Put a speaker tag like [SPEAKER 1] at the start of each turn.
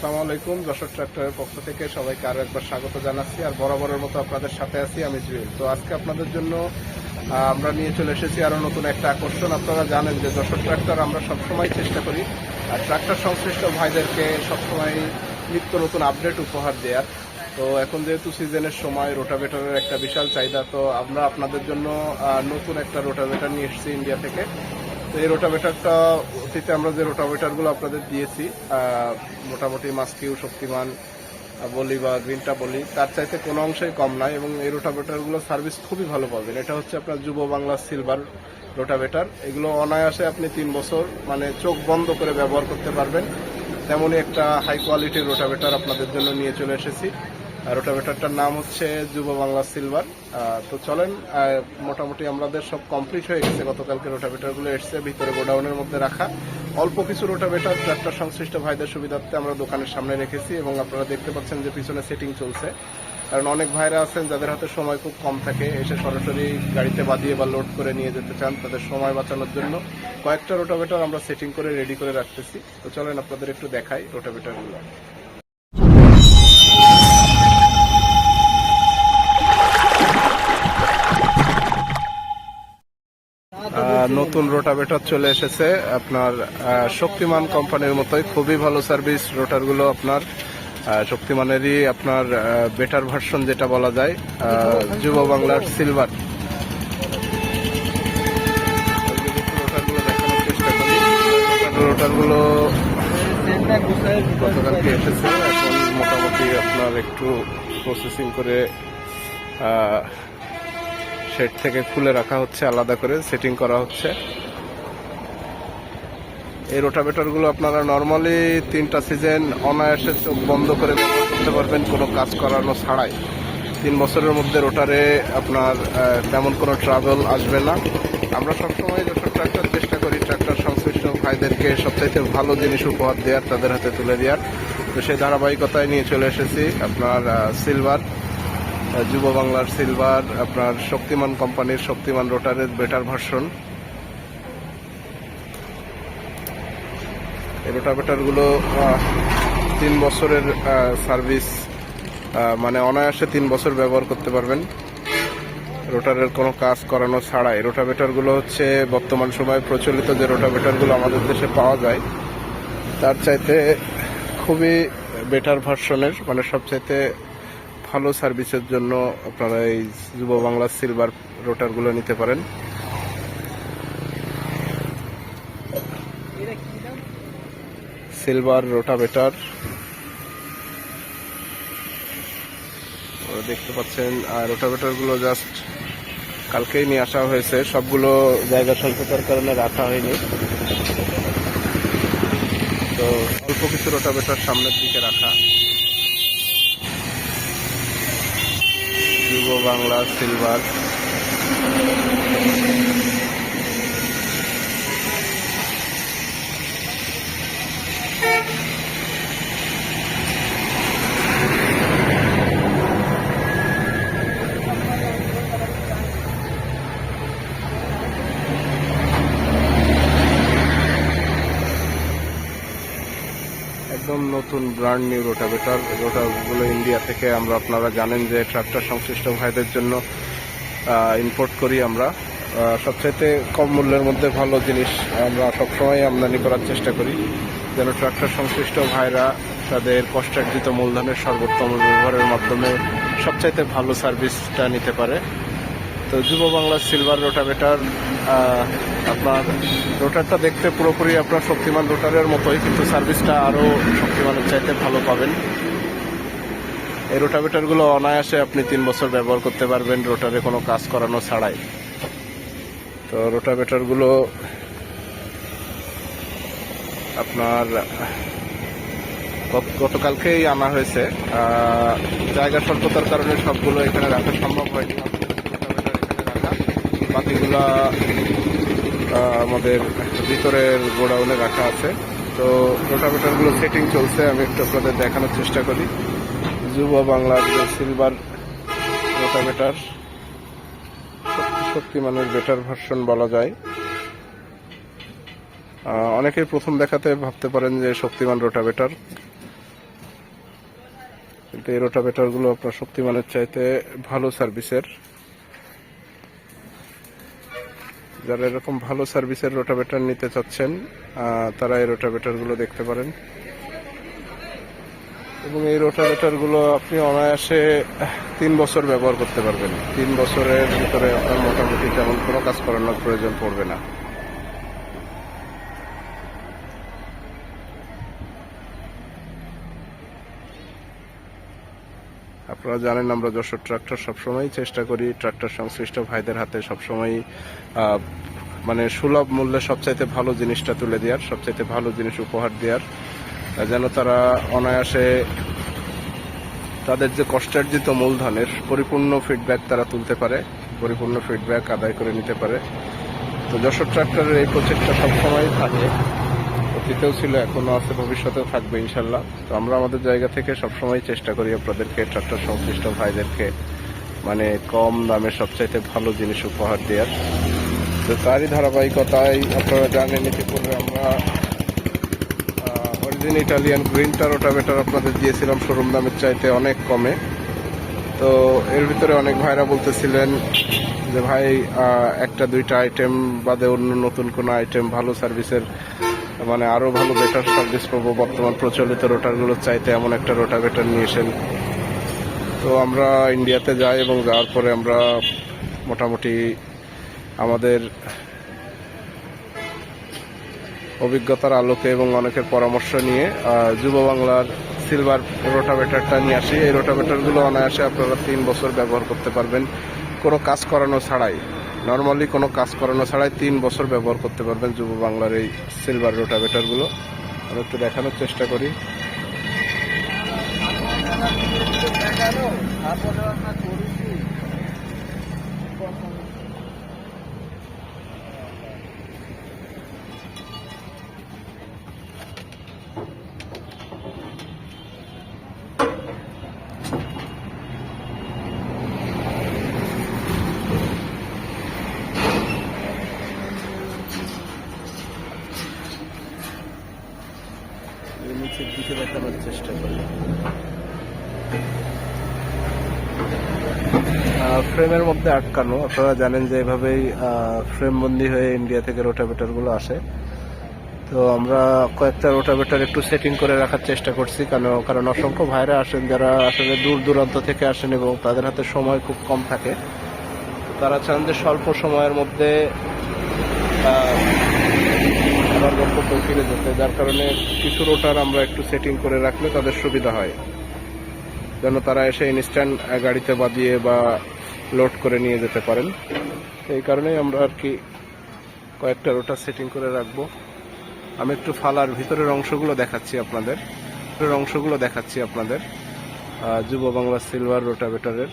[SPEAKER 1] আসসালামু আলাইকুম যশোর ট্রাক্টরের পক্ষ থেকে সবাইকে আরও একবার স্বাগত জানাচ্ছি আর বরাবরের মতো আপনাদের সাথে আছি আমি জুয়েল। তো আজকে আপনাদের জন্য আমরা নিয়ে চলে এসেছি আরও নতুন একটা আকর্ষণ। আপনারা জানেন যে যশোর ট্রাক্টর আমরা সবসময় চেষ্টা করি, আর ট্রাক্টর সংশ্লিষ্ট ভাইদেরকে সবসময় নিত্য নতুন আপডেট উপহার দেওয়ার। তো এখন যেহেতু সিজনের সময়, রোটাভেটারের একটা বিশাল চাহিদা, তো আমরা আপনাদের জন্য নতুন একটা রোটাভেটার নিয়ে এসেছি ইন্ডিয়া থেকে। তো এই রোটাভেটারটা অতীতে আমরা যে রোটাভেটারগুলো আপনাদের দিয়েছি মোটামুটি মাস্কিউ, শক্তিমান, বলি বা গ্রিনটা বলি, তার চাইতে কোনো অংশেই কম নাই এবং এই রোটাভেটারগুলো সার্ভিস খুবই ভালো পাবেন। এটা হচ্ছে আপনার যুব বাংলা সিলভার রোটাভেটার। এগুলো অনায়াসে আপনি তিন বছর মানে চোখ বন্ধ করে ব্যবহার করতে পারবেন। তেমনই একটা হাই কোয়ালিটির রোটাভেটার আপনাদের জন্য নিয়ে চলে এসেছি। রোটাভেটারটার নাম হচ্ছে যুব বাংলা সিলভার। তো চলেন মোটামুটি আমাদের সব কমপ্লিট হয়ে গেছে। গতকালকে রোটাভেটারগুলো এসছে, ভিতরে গোডাউনের মধ্যে রাখা। অল্প কিছু রোটাভেটার ট্রাক্টর সংশ্লিষ্ট ভাইদের সুবিধার্থে আমরা দোকানের সামনে রেখেছি এবং আপনারা দেখতে পাচ্ছেন যে পিছনে সেটিং চলছে। কারণ অনেক ভাইরা আছেন, যাদের হাতে সময় খুব কম থাকে, এসে সরাসরি গাড়িতে বাদিয়ে বা লোড করে নিয়ে যেতে চান তাদের সময় বাঁচানোর জন্য কয়েকটা রোটাভেটার আমরা সেটিং করে রেডি করে রাখতেছি। তো চলেন, আপনাদের একটু দেখাই রোটাভেটারগুলো। নতুন রোটাভেটার চলে এসেছে। আপনার শক্তিমান কোম্পানির মতোই খুবই ভালো সার্ভিস রোটারগুলো আপনার শক্তিমানেরই আপনার বেটার ভার্সন যেটা বলা যায় যুব বাংলার সিলভার রোটারগুলো গতকালকে এসেছে, এখন মোটামুটি আপনার একটু প্রসেসিং করে শেড থেকে খুলে রাখা হচ্ছে, আলাদা করে সেটিং করা হচ্ছে। এই রোটাভেটরগুলো আপনারা নর্মালি তিনটা সিজন অনায়াসে চোখ বন্ধ করে করতে পারবেন, কোনো কাজ করানো ছাড়াই। তিন বছরের মধ্যে রোটারে আপনার তেমন কোনো ট্রাভেল আসবে না। আমরা সবসময় যখন ট্রাক্টর চেষ্টা করি ট্রাক্টর সংশ্লিষ্ট ভাইদেরকে সবচাইতে ভালো জিনিস উপহার দেওয়ার, তাদের হাতে তুলে দেওয়ার। তো সেই ধারাবাহিকতায় নিয়ে চলে এসেছি আপনার সিলভার যুব বাংলার সিলভার, আপনার শক্তিমান কোম্পানির শক্তিমান রোটারের বেটার ভার্সন। এই রোটাভেটারগুলো তিন বছরের সার্ভিস মানে অনায়াসে তিন বছর ব্যবহার করতে পারবেন। রোটারের কোনো কাজ করানো ছাড়াই। রোটাভেটারগুলো হচ্ছে, বর্তমান সময়ে প্রচলিত যে রোটাভেটারগুলো আমাদের দেশে পাওয়া যায়, তার চাইতে খুবই বেটার ভার্সনের মানে সবচাইতে ভালো সার্ভিসের জন্য আপনারা এই যুব বাংলা সিলভার রোটারগুলো নিতে পারেন। Silver rotavator. দেখতে পাচ্ছেন, আর রোটাভেটারগুলো জাস্ট কালকেই নিয়ে আসা হয়েছে। সবগুলো জায়গা স্বল্পতার কারণে রাখা হয়নি। তো অল্প কিছু রোটাভেটার সামনের দিকে রাখা। যুব বাংলা সিলভার নতুন ব্র্যান্ড নিউ রোটাভেটার রোটাগুলো ইন্ডিয়া থেকে আমরা, আপনারা জানেন যে ট্রাক্টর সংশ্লিষ্ট ভাইদের জন্য ইম্পোর্ট করি আমরা। সবচাইতে কম মূল্যের মধ্যে ভালো জিনিস আমরা সবসময় আমদানি করার চেষ্টা করি, যেন ট্রাক্টর সংশ্লিষ্ট ভাইরা তাদের কষ্টার্জিত মূলধনের সর্বোত্তম ব্যবহারের মাধ্যমে সবচাইতে ভালো সার্ভিসটা নিতে পারে। তো যুব বাংলা সিলভার রোটাভেটার আপনার রোটারটা দেখতে পুরোপুরি আপনার শক্তিমান রোটারের মতোই, কিন্তু সার্ভিসটা আরও শক্তিমানের চাইতে ভালো পাবেন। এই রোটাভেটারগুলো অনায়াসে আপনি তিন বছর ব্যবহার করতে পারবেন, রোটারে কোনো কাজ করানো ছাড়াই। তো রোটাভেটারগুলো আপনার গতকালকেই আনা হয়েছে। জায়গা স্বল্পতার কারণে সবগুলো এখানে রাখা সম্ভব হয়নি। বাকিগুলা আমাদের ভিতরের গোডাউনে রাখা আছে। তো রোটাভেটারগুলো সেটিং চলছে, আমি একটু আপনাদের দেখানোর চেষ্টা করি। যুব বাংলার যে সিলভার রোটাভেটার শক্তিমানের বেটার ভার্সন বলা যায়। অনেকেই প্রথম দেখাতে ভাবতে পারেন যে শক্তিমান রোটাভেটার। কিন্তু এই রোটাভেটরগুলো আপনার শক্তিমানের চাইতে ভালো সার্ভিসের যারা এরকম ভালো সার্ভিসের রোটাভেটার নিতে চাচ্ছেন তারা এই রোটাভেটারগুলো দেখতে পারেন। এবং এই রোটাভেটারগুলো আপনি অনায়াসে তিন বছর ব্যবহার করতে পারবেন। তিন বছরের ভিতরে আপনার মোটামুটি তেমন কোনো কাজ করানোর প্রয়োজন পড়বে না। আপনারা জানেন, আমরা যশোর ট্রাক্টর সবসময় চেষ্টা করি, ট্রাক্টর সংশ্লিষ্ট ভাইদের হাতে সবসময় মানে সুলভ মূল্যে সবচাইতে ভালো জিনিসটা তুলে দেওয়ার, সবচাইতে ভালো জিনিস উপহার দেওয়ার। যেন তারা অনায়াসে তাদের যে কষ্টার্জিত মূলধনের পরিপূর্ণ ফিডব্যাক তারা তুলতে পারে, পরিপূর্ণ ফিডব্যাক আদায় করে নিতে পারে। তো যশোর ট্রাক্টরের এই প্রজেক্টটা সবসময় থাকে। অতীতেও ছিল এখনও আছে, ভবিষ্যতেও থাকবে ইনশাল্লাহ। তো আমরা আমাদের জায়গা থেকে সবসময় চেষ্টা করি আপনাদেরকে, ট্রাক্টর সংশ্লিষ্ট ভাইদেরকে মানে কম দামে সবচাইতে ভালো জিনিস উপহার দেওয়ার। তো তারই ধারাবাহিকতায় আপনারা জানেন, ইতিপূর্বে আমরা অরিজিন ইটালিয়ান গ্রিনটা রোটাভেটার আপনাদের দিয়েছিলাম, শোরুম দামের চাইতে অনেক কমে। তো এর ভিতরে অনেক ভাইরা বলতেছিলেন যে, ভাই একটা, দুইটা আইটেম বাদে অন্য নতুন কোনো আইটেম ভালো সার্ভিসের মানে আরও ভালো বেটার সার্ভিস পাবো। বর্তমান প্রচলিত রোটারগুলোর চাইতে এমন একটা রোটাভেটার নিয়ে এসেন। তো আমরা ইন্ডিয়াতে যাই এবং যাওয়ার পরে আমরা মোটামুটি আমাদের অভিজ্ঞতার আলোকে এবং অনেকের পরামর্শ নিয়ে যুব বাংলার সিলভার রোটাভেটারটা নিয়ে আসি। এই রোটাভেটারগুলো অনায়াসে আপনারা তিন বছর ব্যবহার করতে পারবেন। কোনো কাজ করানো ছাড়াই। নর্মালি কোনো কাজ করানো ছাড়াই তিন বছর ব্যবহার করতে পারবেন যুব বাংলার এই সিলভার রোটাভেটারগুলো আমরা একটু দেখানোর চেষ্টা করি এই নিচের দিকে দেখানোর চেষ্টা করি ফ্রেমের মধ্যে আটকানো। আপনারা জানেন যে এভাবেই ফ্রেম বন্দি হয়ে ইন্ডিয়া থেকে রোটাভেটারগুলো আসে। তো আমরা কয়েকটা রোটাভেটার একটু সেটিং করে রাখার চেষ্টা করছি, কারণ কারণ অসংখ্য ভাইরা আসেন যারা আসলে দূর দূরান্ত থেকে আসেন এবং তাদের হাতে সময় খুব কম থাকে। তারা চান যে স্বল্প সময়ের মধ্যে ফিরে যেতে। যার কারণে কিছু রোটার আমরা একটু সেটিং করে রাখলে তাদের সুবিধা হয়। যেন তারা এসে ইনস্ট্যান্ট গাড়িতে বাদিয়ে বা লোড করে নিয়ে যেতে পারেন। এই কারণেই আমরা আর কি কয়েকটা রোটার সেটিং করে রাখব। আমি একটু ফালার ভিতরের অংশগুলো দেখাচ্ছি আপনাদের। অংশগুলো দেখাচ্ছি আপনাদের। যুব বাংলা সিলভার রোটাভেটারের